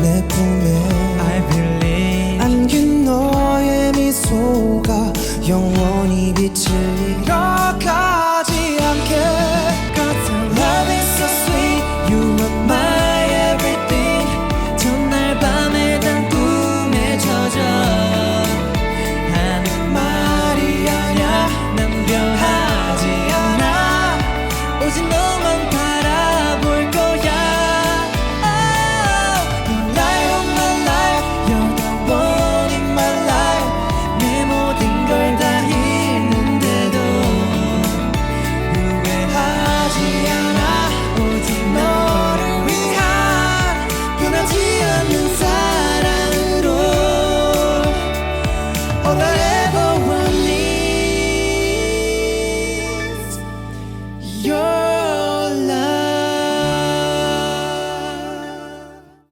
내 품에 I believe 안긴 너의 미소가 영원히 빛을 all Your